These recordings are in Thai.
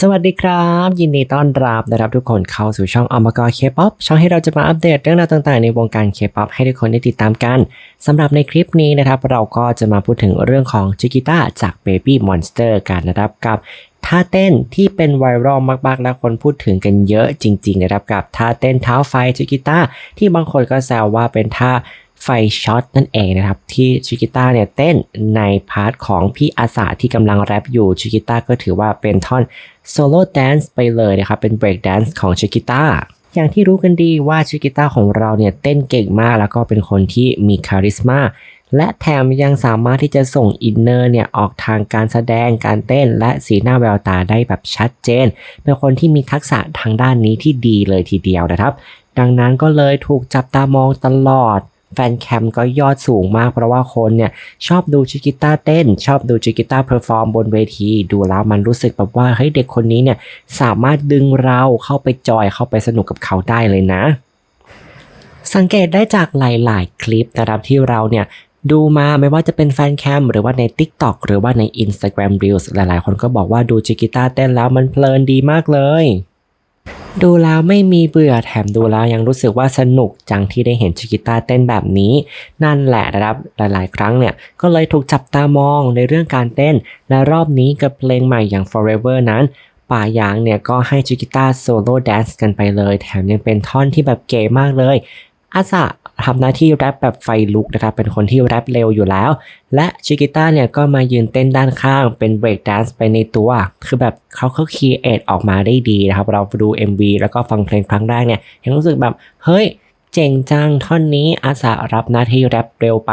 สวัสดีครับ ยินดีต้อนรับนะครับทุกคนเข้าสู่ช่องอมกรเคป๊อปช่องให้เราจะมาอัปเดตเรื่องราวต่างๆ ในวงการเคป๊อปให้ทุกคนได้ติดตามกันสำหรับในคลิปนี้นะครับ เราก็จะมาพูดถึงเรื่องของจิกิต้าจาก Baby Monster กันนะครับกับ ท่าเต้นที่เป็นไวรัลมากๆและคนพูดถึงกันเยอะจริงๆนะครับกับท่าเต้นเท้าไฟจิกิต้าที่บางคนก็แซวว่าเป็นท่าไฟช็อตนั่นเองนะครับ ที่ชิกิต้าเนี่ยเต้นในพาร์ทของพี่อาสาที่กำลังแรปอยู่ชิกิต้าก็ถือว่าเป็นท่อนโซโล่แดนซ์ไปเลยนะครับ เป็นเบรกแดนซ์ของชิกิต้าอย่างที่รู้กันดีว่าชิกิต้าของเราเนี่ยเต้นเก่งมากแล้วก็เป็นคนที่มีคาริสมา และแถมยังสามารถที่จะส่งอินเนอร์เนี่ยออกทางการแสดงการเต้น และสีหน้าแววตาได้แบบชัดเจน เป็นคนที่มีทักษะทางด้านนี้ที่ดีเลยทีเดียวนะครับ ดังนั้นก็เลยถูกจับตามองตลอดแฟนแคมก็ยอดสูงมากเพราะว่าคนเนี่ยชอบดูชิกิต้าเต้น ชอบดูชิกิต้าเพอร์ฟอร์มบนเวที ดูแล้วมันรู้สึกแบบว่าเฮ้ยเด็กคนนี้เนี่ยสามารถดึงเราเข้าไปจอยเข้าไปสนุกกับเขาได้เลยนะสังเกตได้จากหลาย ๆ คลิปนะครับที่เราเนี่ย ดูมาไม่ว่าจะเป็นแฟนแคมหรือว่าใน TikTok หรือว่าใน Instagram Reels หลายๆ คนก็บอกว่าดูจิกิต้าเต้นแล้วมันเพลินดีมากเลย ดูแล้วไม่มีเบื่อแถมดูแล้วยังรู้สึกว่าสนุกจังที่ได้เห็นชิกิต้าเต้นแบบนี้ นั่นแหละนะครับหลายๆ ครั้งเนี่ยก็เลยถูกจับตามองในเรื่องการเต้น และรอบนี้กับเพลงใหม่อย่าง Forever นั้นป่ายางเนี่ยก็ให้ชิกิต้าโซโล่แดนซ์กันไปเลย แถมยังเป็นท่อนที่แบบเก๋มากเลย อาซาทำหน้าที่แรปแบบไฟลุกนะครับ เป็นคนที่แรปเร็วอยู่แล้ว และชิกิต้าเนี่ยก็มายืนเต้นด้านข้างเป็นเบรกแดนซ์ไปในตัว คือแบบเขาเขาคีเอทออกมาได้ดีนะครับ เราดู MV แล้วก็ฟังเพลงครั้งแรกเนี่ยยังรู้สึกแบบ เฮ้ย เจ๋งจังท่อนนี้อาสารับหน้าที่แรปเร็วไป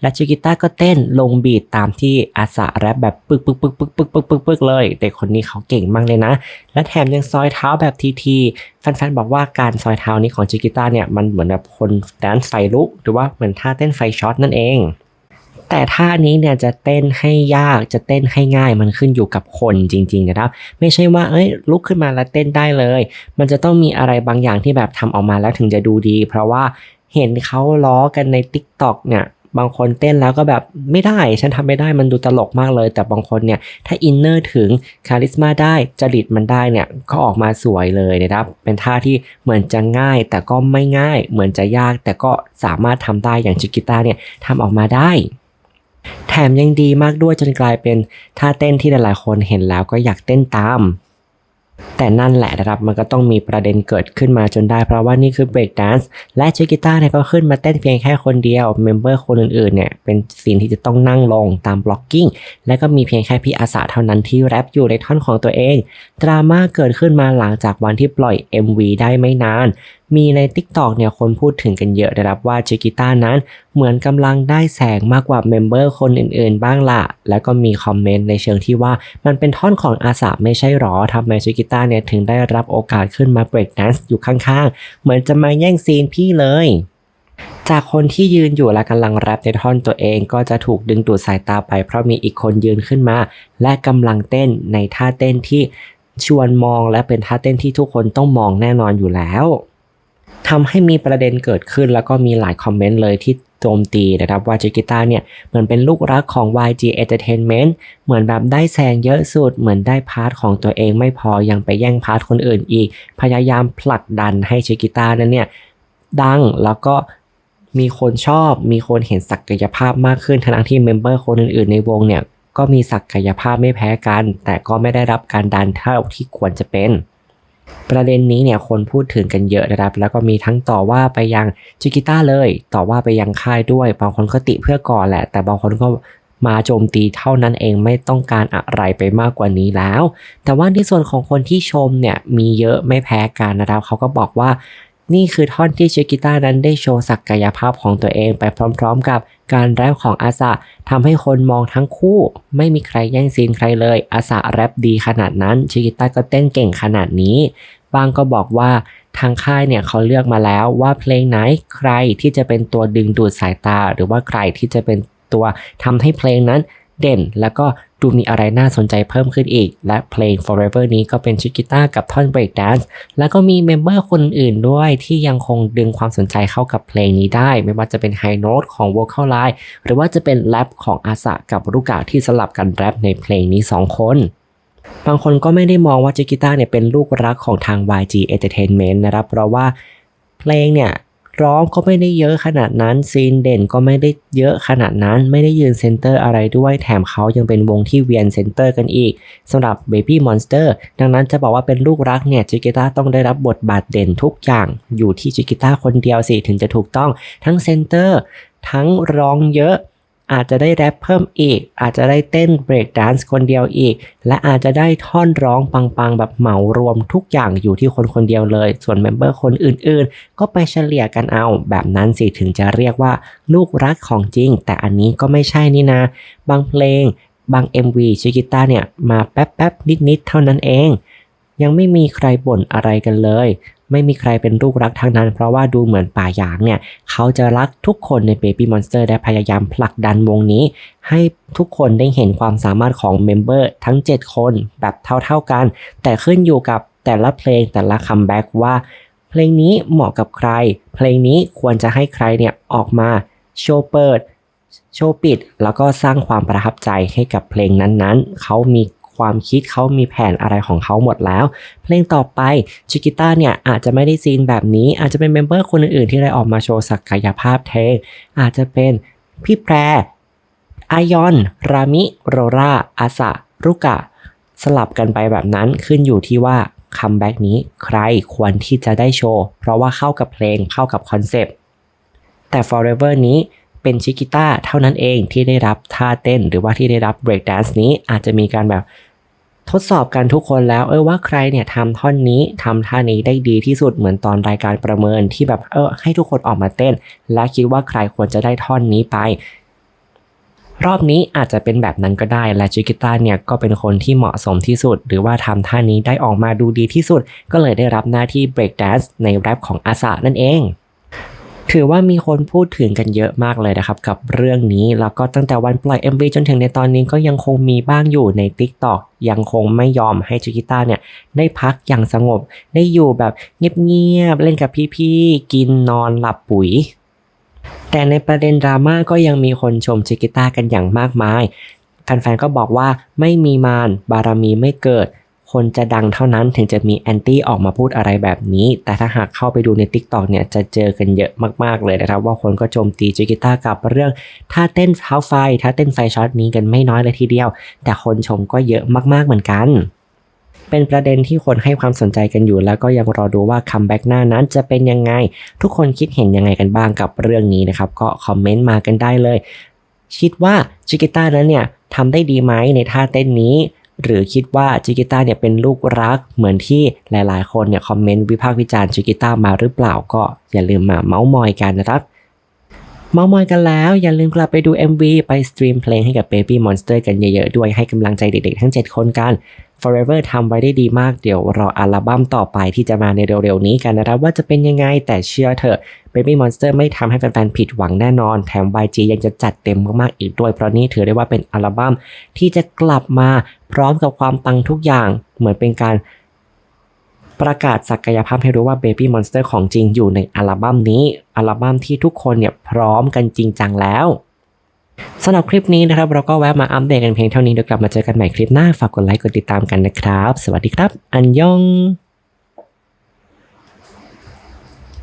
และชิกิต้าก็เต้นลงบีทตามที่อาสาแรปแบบปึกปึกปึกปึกปึกปึกปึกปึกเลยเด็กคนนี้เขาเก่งมากเลยนะ และแถมยังซอยเท้าแบบทีทีแฟนๆบอกว่าการซอยเท้านี้ของชิกิต้าเนี่ยมันเหมือนแบบคนแดนซ์ไฟลุก หรือว่าเหมือนท่าเต้นไฟช็อตนั่นเอง แต่ท่านี้เนี่ยจะเต้นให้ยากจะเต้นให้ง่ายมันขึ้นอยู่กับคนจริง ๆ นะครับ ไม่ใช่ว่าเอ้ยลุกขึ้นมาแล้วเต้นได้เลย มันจะต้องมีอะไรบางอย่างที่แบบทำออกมาแล้วถึงจะดูดี เพราะว่าเห็นเขาล้อกันใน Tik t o อกเนี่ยบางคนเต้นแล้วก็แบบไม่ได้ ฉันทำไม่ได้มันดูตลกมากเลย แต่บางคนเนี่ย ถ้าอินเนอร์ถึงคาริสมาได้จริตมันได้เนี่ย ก็ออกมาสวยเลยนะครับ เป็นท่าที่เหมือนจะง่าย แต่ก็ไม่ง่าย เหมือนจะยาก แต่ก็สามารถทำได้อย่างจิกิต้าเนี่ยทำออกมาได้ แถมยังดีมากด้วยจนกลายเป็นท่าเต้นที่หลายๆคนเห็นแล้วก็อยากเต้นตาม แต่นั่นแหละนะครับมันก็ต้องมีประเด็นเกิดขึ้นมาจนได้ เพราะว่านี่คือเบรกแดนซ์และชิกิต้าเนี่ยก็ขึ้นมาเต้นเพียงแค่คนเดียวเมมเบอร์คนอื่นๆเนี่ยเป็นซีนที่จะต้องนั่งลงตามบล็อกกิ้งและก็มีเพียงแค่พี่อาสาเท่านั้นที่แรปอยู่ในท่อนของตัวเอง ดราม่าเกิดขึ้นมาหลังจากวันที่ปล่อย MV ได้ไม่นาน มีใน TikTok เนี่ยคนพูดถึงกันเยอะนะครับว่าชิกิต้านั้นเหมือนกำลังได้แสงมากกว่าเมมเบอร์คนอื่นๆ บ้างละแล้วก็มีคอมเมนต์ในเชิงที่ว่ามันเป็นท่อนของอาสาไม่ใช่หรอทำไมชิกิต้าเนี่ยถึงได้รับโอกาสขึ้นมาเบรกแดนซ์อยู่ข้างๆ เหมือนจะมาแย่งซีนพี่เลยจากคนที่ยืนอยู่และกำลังแรปในท่อนตัวเองก็จะถูกดึงดูดสายตาไปเพราะมีอีกคนยืนขึ้นมา และกำลังเต้นในท่าเต้นที่ชวนมองและเป็นท่าเต้นที่ทุกคนต้องมองแน่นอนอยู่แล้ว ทำให้มีประเด็นเกิดขึ้น แล้วก็มีหลายคอมเมนต์เลยที่โจมตีนะครับว่าจิกิต้าเนี่ยเหมือนเป็นลูกรักของ YG Entertainment เหมือนแบบได้แซงเยอะสุด เหมือนได้พาร์ทของตัวเองไม่พอยังไปแย่งพาร์ทคนอื่นอีก พยายามผลักดันให้ชิกิต้านั้นเนี่ยดังแล้วก็มีคนชอบ มีคนเห็นศักยภาพมากขึ้นทั้งที่เมมเบอร์คนอื่นๆในวงเนี่ยก็มีศักยภาพไม่แพ้กัน แต่ก็ไม่ได้รับการดันเท่าที่ควรจะเป็น ประเด็นนี้เนี่ยคนพูดถึงกันเยอะนะครับ แล้วก็มีทั้งต่อว่าไปยังจิกิต้าเลย ต่อว่าไปยังค่ายด้วย บางคนก็ติเพื่อก่อนแหละ แต่บางคนก็มาโจมตีเท่านั้นเองไม่ต้องการอะไรไปมากกว่านี้แล้ว แต่ว่าในส่วนของคนที่ชมเนี่ยมีเยอะไม่แพ้กันนะครับเขาก็บอกว่า นี่คือท่อนที่ชิกิต้านั้นได้โชว์ศักยภาพของตัวเองไปพร้อมๆ กับการแรปของอาซาทำให้คนมองทั้งคู่ ไม่มีใครแย่งซีนใครเลยอาซาแรปดีขนาดนั้นชิกิต้าก็เต้นเก่งขนาดนี้ บางก็บอกว่าทางค่ายเนี่ยเขาเลือกมาแล้วว่าเพลงไหนใครที่จะเป็นตัวดึงดูดสายตา หรือว่าใครที่จะเป็นตัวทำให้เพลงนั้นเด่นแล้วก็ ดูมีอะไรน่าสนใจเพิ่มขึ้นอีก และเพลง Forever นี้ก็เป็นชิกิต้ากับท่อน Break Dance แล้วก็มีเมมเบอร์คนอื่นด้วยที่ยังคงดึงความสนใจเข้ากับเพลงนี้ได้ ไม่ว่าจะเป็น High Note ของ Vocal Line หรือว่าจะเป็นแรปของอาสะกับรุกะที่สลับกันแรปในเพลงนี้ 2 คนบางคนก็ไม่ได้มองว่าจิกิต้าเนี่ยเป็นลูกรักของทาง YG Entertainment นะครับ เพราะว่าเพลงเนี่ย ร้องก็ไม่ได้เยอะขนาดนั้นซีนเด่นก็ไม่ได้เยอะขนาดนั้น ไม่ได้ยืนเซนเตอร์อะไรด้วยแถมเขายังเป็นวงที่เวียนเซนเตอร์กันอีกสำหรับ Baby Monster ดังนั้นจะบอกว่าเป็นลูกรักเนี่ยจิกิต้าต้องได้รับบทบาทเด่นทุกอย่าง อยู่ที่จิกิต้าคนเดียวสิถึงจะถูกต้อง ทั้งเซนเตอร์ทั้งร้องเยอะ อาจจะได้แรปเพิ่มอีก อาจจะได้เต้นเบรกแดนซ์คนเดียวอีก และอาจจะได้ท่อนร้องปังๆ แบบเหมารวมทุกอย่างอยู่ที่คนคนเดียวเลย ส่วนเมมเบอร์คนอื่นๆ ก็ไปเฉลี่ยกันเอา แบบนั้นสิถึงจะเรียกว่าลูกรักของจริง แต่อันนี้ก็ไม่ใช่นี่นะ บางเพลง บาง MV ชิกิต้าเนี่ยมาแป๊บๆนิดๆเท่านั้นเองยังไม่มีใครบ่นอะไรกันเลย ไม่มีใครเป็นลูกรักทั้งนั้น เพราะว่าดูเหมือนป่าหยางเนี่ย เขาจะรักทุกคนใน Baby Monster และพยายามผลักดันวงนี้ ให้ทุกคนได้เห็นความสามารถของเมมเบอร์ทั้ง 7 คนแบบเท่าๆกัน แต่ขึ้นอยู่กับแต่ละเพลงแต่ละคัมแบ็กว่า เพลงนี้เหมาะกับใคร เพลงนี้ควรจะให้ใครเนี่ยออกมาโชว์เปิดโชว์ปิด แล้วก็สร้างความประทับใจให้กับเพลงนั้นๆ เขามี ความคิดเขามีแผนอะไรของเขาหมดแล้ว เพลงต่อไปชิกิต้าเนี่ยอาจจะไม่ได้ซีนแบบนี้ อาจจะเป็นเมมเบอร์คนอื่นๆ ที่ได้ออกมาโชว์ศักยภาพเทงอาจจะเป็นพี่แพรอายอน รามิ โรราอาสะรุกะ สลับกันไปแบบนั้นขึ้นอยู่ที่ว่าคัมแบ็กนี้ใครควรที่จะได้โชว์ เพราะว่าเข้ากับเพลงเข้ากับคอนเซปต์แต่ Forever นี้ เป็นชิกิต้าเท่านั้นเองที่ได้รับท่าเต้นหรือว่าที่ได้รับ break dance นี้อาจจะมีการแบบทดสอบกันทุกคนแล้วเออว่าใครเนี่ยทำท่อนนี้ทำท่านี้ได้ดีที่สุดเหมือนตอนรายการประเมินที่แบบเออให้ทุกคนออกมาเต้น และคิดว่าใครควรจะได้ท่อนนี้ไป รอบนี้อาจจะเป็นแบบนั้นก็ได้และจิกิต้าเนี่ยก็เป็นคนที่เหมาะสมที่สุด หรือว่าทำท่านี้ได้ออกมาดูดีที่สุด ก็เลยได้รับหน้าที่ break dance ในแรปของอาสานั่นเอง ถือว่ามีคนพูดถึงกันเยอะมากเลยนะครับ กับเรื่องนี้ แล้วก็ตั้งแต่วันปล่อย MV จนถึงในตอนนี้ก็ยังคงมีบ้างอยู่ใน TikTok ยังคงไม่ยอมให้จิกิต้าเนี่ยได้พักอย่างสงบ ได้อยู่แบบเงียบๆเล่นกับพี่ๆกินนอนหลับปุ๋ยแต่ในประเด็นดราม่าก็ยังมีคนชมชิกิต้ากันอย่างมากมาย แฟนๆก็บอกว่าไม่มีมารบารมีไม่เกิด คนจะดังเท่านั้นถึงจะมีแอนตี้ออกมาพูดอะไรแบบนี้ แต่ถ้าหากเข้าไปดูใน Tik t o อกเนี่ยจะเจอกันเยอะมากๆเลยนะครับ ว่าคนก็โจมตีจิกิต้ากับเรื่องท่าเต้นเท้าไฟท่าเต้นไฟช็อตนี้กันไม่น้อยเลยทีเดียว แต่คนชมก็เยอะมากๆเหมือนกันเป็นประเด็นที่คนให้ความสนใจกันอยู่ แล้วก็ยังรอดูว่าคัมแบ็กหน้านั้นจะเป็นยังไง ทุกคนคิดเห็นยังไงกันบ้างกับเรื่องนี้นะครับ ก็คอมเมนต์มากันได้เลย คิดว่าจิกิต้านั้นเนี่ยทำได้ดีไหมในท่าเต้นนี้ หรือคิดว่าจิกิต้าเนี่ยเป็นลูกรักเหมือนที่หลายๆ คนเนี่ยคอมเมนต์วิพากษ์วิจารณ์จิกิต้ามาหรือเปล่าก็อย่าลืมมาเมาส์มอยกันนะครับ มามอยกันแล้ว อย่าลืมกลับไปดู MV ไปสตรีมเพลงให้กับ Baby Monster กันเยอะๆ ด้วยให้กำลังใจเด็กๆ ทั้ง 7 คนกัน Forever ทำไว้ได้ดีมาก เดี๋ยวรออัลบั้มต่อไปที่จะมาในเร็วๆ นี้กันนะครับ ว่าจะเป็นยังไงแต่เชื่อเถอะ Baby Monster ไม่ทำให้แฟนๆ ผิดหวังแน่นอน แถม YG ยังจะจัดเต็มมากๆ อีกด้วย เพราะนี่ถือได้ว่าเป็นอัลบั้มที่จะกลับมาพร้อมกับความปังทุกอย่างเหมือนเป็นการ ประกาศศักยภาพให้รู้ว่า Baby Monster ของจริงอยู่ในอัลบั้มนี้ อัลบั้มที่ทุกคนเนี่ยพร้อมกันจริงจังแล้วสำหรับคลิปนี้นะครับ เราก็แวะมาอัปเดตกันเพียงเท่านี้เดี๋ยวกลับมาเจอกันใหม่คลิปหน้าฝากกดไลค์กดติดตามกันนะครับ สวัสดีครับ อันยอง